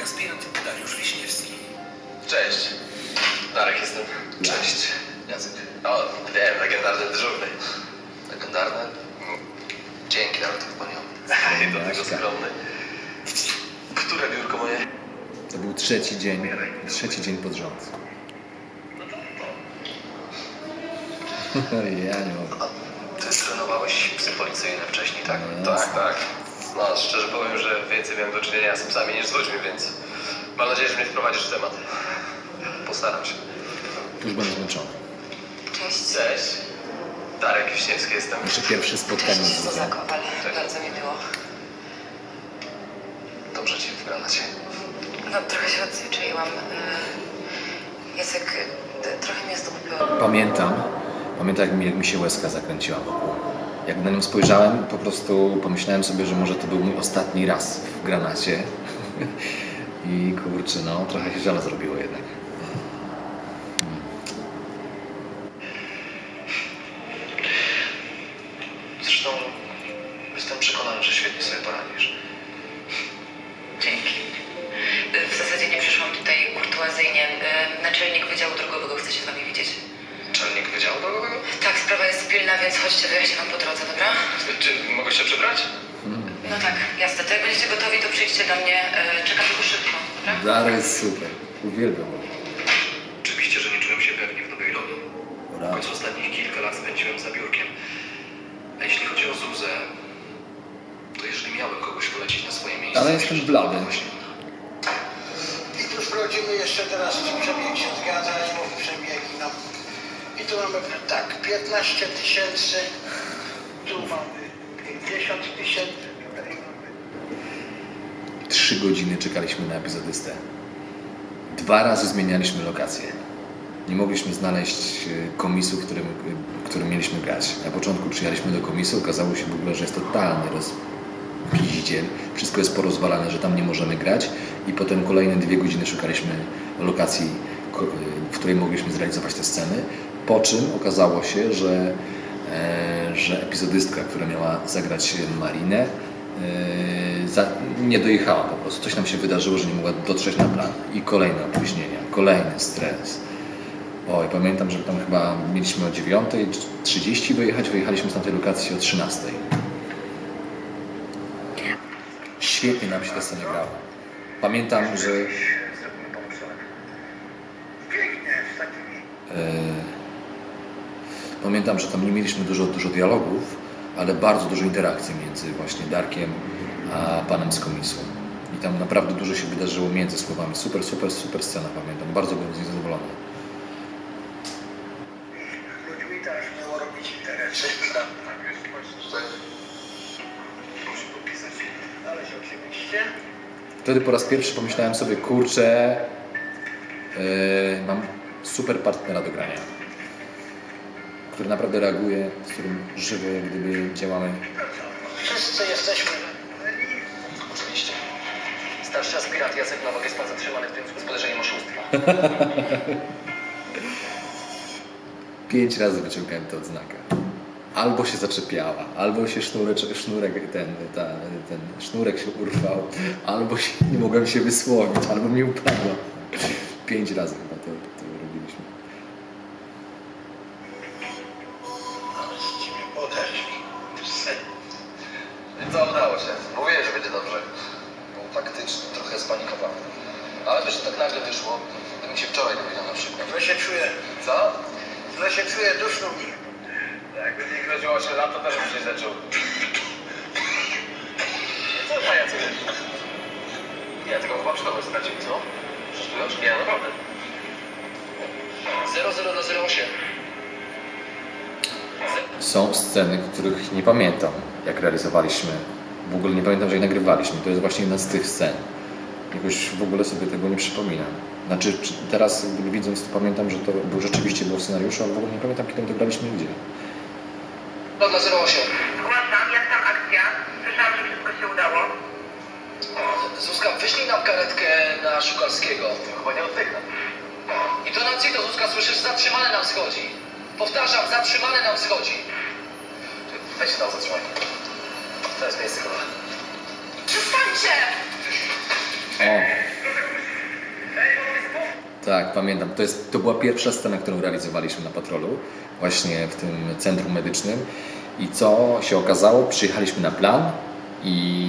drugi aspirant Dariusz Wiśniewski. Cześć. Darek jestem. Cześć. Jacek. O, wiem, legendarny dyżurny. Legendarny? Mm. Dzięki, nawet wypomniał. Do tego skromny. Które biurko moje? To był trzeci dzień, trzeci dzień pod rząd. ja nie mogę. Ty trenowałeś psy policyjne wcześniej, tak? No, tak, tak. No, szczerze powiem, że więcej miałem do czynienia z psami niż z ludźmi, więc mam nadzieję, że mnie wprowadzisz w temat. Postaram się. Już będę zmęczony. Cześć. Cześć. Darek Wiśniewski jestem. Jeszcze pierwsze spotkanie Cześć, z Zuza widzem. Kowal. Cześć. Bardzo mi miło. Dobrze cię wyglądacie. No, trochę się odzwyczaiłam. Mm, Jacek, y, trochę mnie zgubiło. Pamiętam, pamiętam jak mi, jak mi się łezka zakręciła wokół. Jak na nią spojrzałem, po prostu pomyślałem sobie, że może to był mój ostatni raz w granacie. I kurczę, no trochę się żal zrobiło jednak. Zresztą jestem przekonany, że świetnie sobie poradzisz. Dzięki. W zasadzie nie przyszłam tutaj kurtuazyjnie. Y, Naczelnik Wydziału Drogowego chce się z wami widzieć. Czelnik Wydziału Drogowego? Tak, sprawa jest pilna, więc chodźcie, wyjaśnię wam po drodze, dobra? Czy mogę się przebrać? No tak, jasne. To jak będziecie gotowi, to przyjdźcie do mnie. Y, Czekam tylko szybko, dobra? Dary jest super. Uwielbiam. Oczywiście, że nie czułem się pewnie w nowej lodu. W końcu ostatnich kilka lat spędziłem za biurkiem. A jeśli chodzi o Zuzę, to jeżeli miałem kogoś polecić na swoje miejsce... Ale jestem blady. I tu sprawdzimy jeszcze teraz, czy przebieg się zgadza, i mów przebiegi. No. I tu mamy tak, 15 tysięcy, tu mamy 50 tysięcy, tutaj mamy Trzy godziny czekaliśmy na epizodystę. Dwa razy zmienialiśmy lokację. Nie mogliśmy znaleźć e, komisu, w którym, w którym mieliśmy grać. Na początku przyjechaliśmy do komisu, okazało się w ogóle, że jest totalny rozpiździel. Wszystko jest porozwalane, że tam nie możemy grać. I potem kolejne dwie godziny szukaliśmy lokacji, e, w której mogliśmy zrealizować te sceny. Po czym okazało się, że, e, że epizodystka, która miała zagrać Marinę, e, nie dojechała po prostu. Coś nam się wydarzyło, że nie mogła dotrzeć na plan. I kolejne opóźnienia, kolejny stres. Oj, pamiętam, że tam chyba mieliśmy o 9.30 wyjechać, wyjechaliśmy z tamtej lokacji o 13.00. Świetnie nam się ta scena grała. Pamiętam, że e, pamiętam, że tam nie mieliśmy dużo, dużo dialogów, ale bardzo dużo interakcji między właśnie Darkiem a panem z komisją. I tam naprawdę dużo się wydarzyło między słowami. Super, super, super scena pamiętam. Bardzo byłem z niej zadowolony. też robić. Wtedy po raz pierwszy pomyślałem sobie, kurczę, yy, mam super partnera do grania, który naprawdę reaguje, z którym żywo jak gdyby działamy. Wszyscy jesteśmy Oczywiście. Starszy aspirant Jacek Nowak jest pan zatrzymany w tym z podejrzeniem oszustwa. Pięć razy wyciągałem tę odznakę. Albo się zaczepiała, albo się sznurek, sznurek ten, ta, ten sznurek się urwał, albo się, nie mogłem się wysłowić, albo mi upadła. Pięć razy chyba to, Źle się czuję. Co? Źle się czuję, duszno mi. Jakby mi groziło 8 lat, to też bym się zaczął. Co pajacu? Nie, tego chyba przytomność stracił, co? Żartujesz? Nie, naprawdę. 00 do 08. Są sceny, których nie pamiętam, jak realizowaliśmy. W ogóle nie pamiętam, że je nagrywaliśmy. To jest właśnie jedna z tych scen. Jakoś w ogóle sobie tego nie przypominam. Znaczy, czy teraz widząc to pamiętam, że to był, rzeczywiście było w scenariuszu, ale w ogóle nie pamiętam, kiedy to graliśmy i gdzie. No dla 08. Zgłaszam, jak tam akcja? Słyszałam, że wszystko się udało. Zuzka, wyślij nam karetkę na Szukalskiego. Chyba nie oddycha. I to na to Zuzka, słyszysz, zatrzymany nam schodzi. Powtarzam, zatrzymany nam schodzi. Weź tam zatrzymaj. To jest miejsce chyba. Przestańcie! O, Tak, pamiętam. To, jest, to była pierwsza scena, którą realizowaliśmy na patrolu, właśnie w tym centrum medycznym. I co się okazało? Przyjechaliśmy na plan i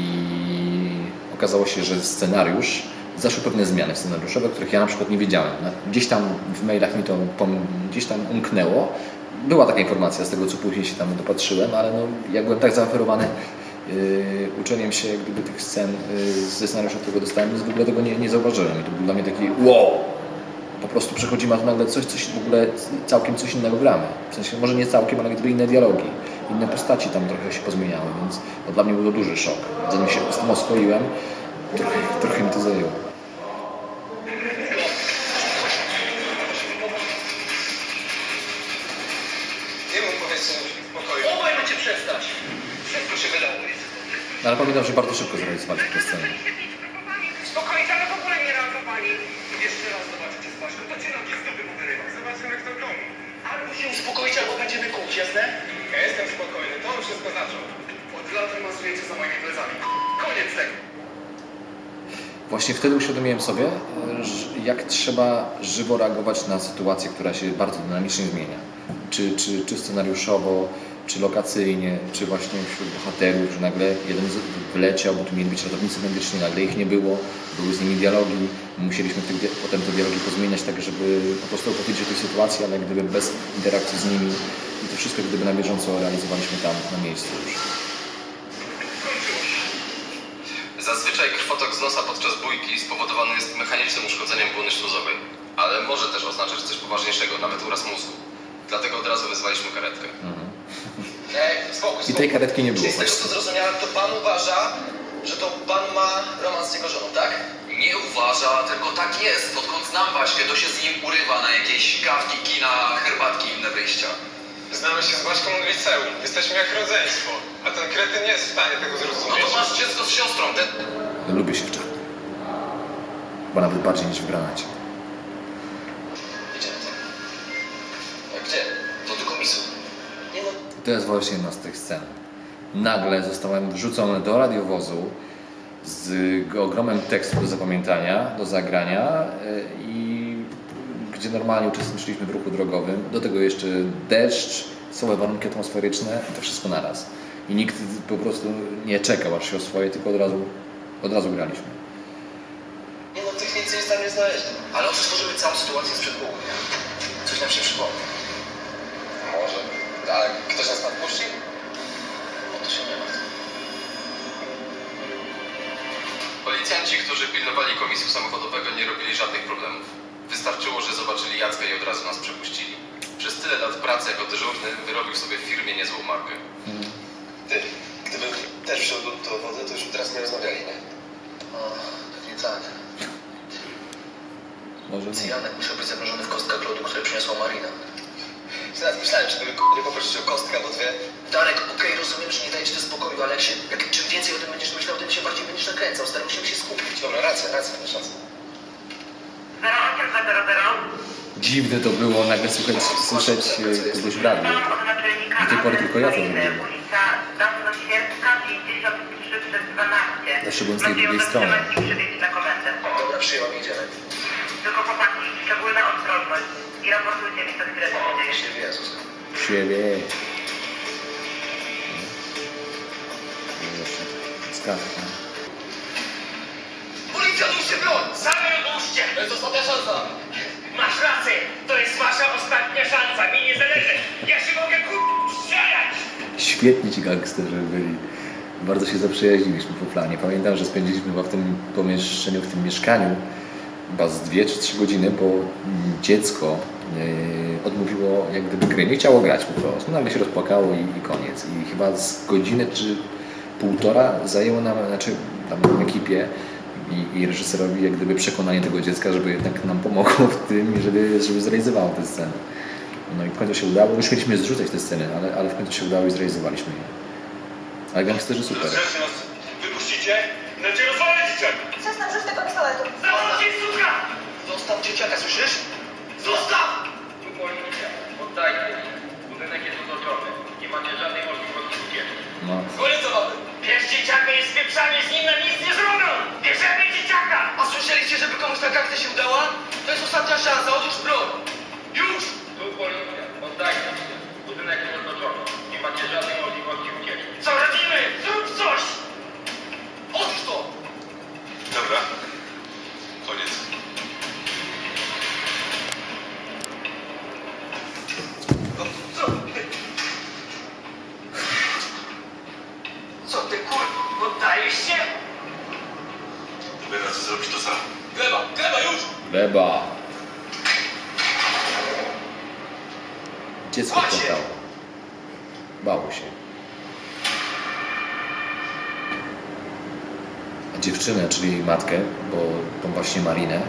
okazało się, że scenariusz, zaszły pewne zmiany scenariuszowe, których ja na przykład nie wiedziałem. Gdzieś tam w mailach mi to gdzieś tam umknęło. Była taka informacja z tego, co później się tam dopatrzyłem, ale no, ja byłem tak zaoferowany yy, uczeniem się gdyby tych scen yy, ze scenariusza, którego dostałem, więc w ogóle tego nie, nie zauważyłem. I to był dla mnie taki wow! Po prostu przechodzimy, a tu nagle coś, coś w ogóle całkiem coś innego gramy. W sensie, może nie całkiem, ale gdyby inne dialogi, inne postaci tam trochę się pozmieniały, więc to dla mnie był to duży szok. Zanim się z tym oswoiłem, trochę, trochę mi to zajęło. No, ale pamiętam, że bardzo szybko zrealizowaliśmy tę scenę. Spokojnie, ale w ogóle nie reagowali. Jeszcze raz z Baszką, to cię na wszystko wyrywa. Zobaczymy kto komu. Albo się uspokoicie, albo będziemy kłuć, jasne? Ja jestem spokojny, to on wszystko zaczął. Od lat masujecie za moimi plecami. Koniec tego. Właśnie wtedy uświadomiłem sobie, jak trzeba żywo reagować na sytuację, która się bardzo dynamicznie zmienia. Czy, czy, czy scenariuszowo, czy lokacyjnie, czy właśnie wśród bohaterów, że nagle jeden z- wyleciał, bo tu mieli być ratownicy medyczni, nagle ich nie było, były z nimi dialogi, musieliśmy dia- potem te dialogi pozmieniać tak, żeby po prostu opowiedzieć o tej sytuacji, ale jak gdyby bez interakcji z nimi i to wszystko gdyby na bieżąco realizowaliśmy tam na miejscu już. Zazwyczaj krwotok z nosa podczas bójki spowodowany jest mechanicznym uszkodzeniem błony śluzowej, ale może też oznaczać coś poważniejszego, nawet uraz mózgu. Dlatego od razu wezwaliśmy karetkę. Ej, spokój, I spokój. tej karetki nie było. Czyli z tego co zrozumiałem, to pan uważa, że to pan ma romans z jego żoną, tak? Nie uważa, tylko tak jest. Odkąd znam Baśkę, to się z nim urywa na jakieś kawki, kina, herbatki i inne wyjścia. Znamy się z Baszką od liceum. Jesteśmy jak rodzeństwo. A ten krety nie jest w stanie tego No zrozumieć. to masz dziecko z siostrą. Ten... Lubię się w czarnym. Chyba nawet bardziej niż w granacie. Idziemy tam. A gdzie? No do komisu. Nie no, To jest właśnie jedna z tych scen. Nagle zostałem wrzucony do radiowozu z ogromem tekstu do zapamiętania, do zagrania yy, i gdzie normalnie uczestniczyliśmy w ruchu drogowym. Do tego jeszcze deszcz, słabe warunki atmosferyczne i to wszystko naraz. I nikt po prostu nie czekał aż się oswoje, tylko od razu, od razu graliśmy. nie no, tych nic nie tam nie znaleźli. Ale odtworzymy całą sytuację sprzed pół dnia. Coś nam się przypomni. Może. Ale ktoś nas tam puści? O to się nie ma. Policjanci, którzy pilnowali komisu samochodowego, nie robili żadnych problemów. Wystarczyło, że zobaczyli Jacka i od razu nas przepuścili. Przez tyle lat pracy jako dyżurny wyrobił sobie w firmie niezłą markę. Ty, gdybym też wszedł do wody, to już teraz nie rozmawiali, nie? O, pewnie tak. Może nie. Cyjanek musiał być zamrożony w kostkach lodu, które przyniosła Marina. Teraz myślałem, czy gdyby nie poprosić o kostkę albo dwie. Darek, okej, rozumiem, że nie daje ci to spokoju, ale jak się, jak, czym więcej o tym będziesz myślał, tym się bardziej będziesz nakręcał. Stary, musimy się skupić. Dobra, racja, racja, masz rację. 08200. Dziwne to było nagle słyszeć, słyszeć e, kogoś w radiu. Do tej pory tylko ja to Policji, zrobiłem. Ulica Dawno-Świerska, 53 przez 12. Zawsze byłem z tej drugiej strony. Dobra, przyjęłam, idziemy. Tylko chłopaki, szczególna ostrożność. I raportujcie mi chwilę, co się dzieje. Siebie. Skazka. Policja, duście broń! Same odłóżcie! To jest ostatnia szansa! Masz rację! To jest wasza ostatnia szansa! Mi nie zależy! Ja się mogę strzelać! Świetni ci gangsterzy byli. Bardzo się zaprzyjaźniliśmy po planie. Pamiętam, że spędziliśmy chyba w tym pomieszczeniu, w tym mieszkaniu chyba z dwie czy trzy godziny, bo dziecko yy, odmówiło jak gdyby gry. Nie chciało grać po prostu. Nagle się rozpłakało i, i koniec. I chyba z godziny czy półtora zajęło nam, znaczy tam ekipie i, i reżyserowi jak gdyby przekonanie tego dziecka, żeby jednak nam pomogło w tym i żeby, żeby zrealizowało tę scenę. No i w końcu się udało. Już chcieliśmy zrzucać te sceny, ale, ale w końcu się udało i zrealizowaliśmy je. Ale gangsterzy super. Nas. Wypuścicie? Znaczy rozwalę dzieciak! Zostaw, rzuć tego pistoletu. Zamknij suka! Zostaw dzieciaka, słyszysz? Zostaw! Tu policja. Oddajcie. Budynek jest otoczony. Nie macie. No. Bierz dzieciaka i spieprzanie z nim na nic nie zrobią! Bierzemy dzieciaka! A słyszeliście, żeby komuś taka akcja się udała? To jest ostatnia szansa, odłóż broń! Już! Tu policja, oddajcie się. Budynek jest otoczony. Nie macie żadnej możliwości ucieczki. Co robimy? Zrób coś! Odłóż to! Dobra. Koniec. Co ty kur... Poddajesz się? Będę co zrobić to sam. Gleba, gleba Gleba. Dziecko płakało. Bało się. A dziewczynę, czyli matkę, bo tą właśnie Marinę,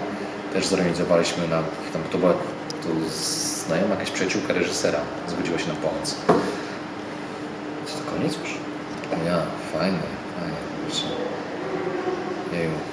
też zorganizowaliśmy na... Tam, to była to znajoma jakaś przyjaciółka reżysera. Zgodziła się nam pomóc. Co to koniec już? Ja, fajne, fajne. Jeju.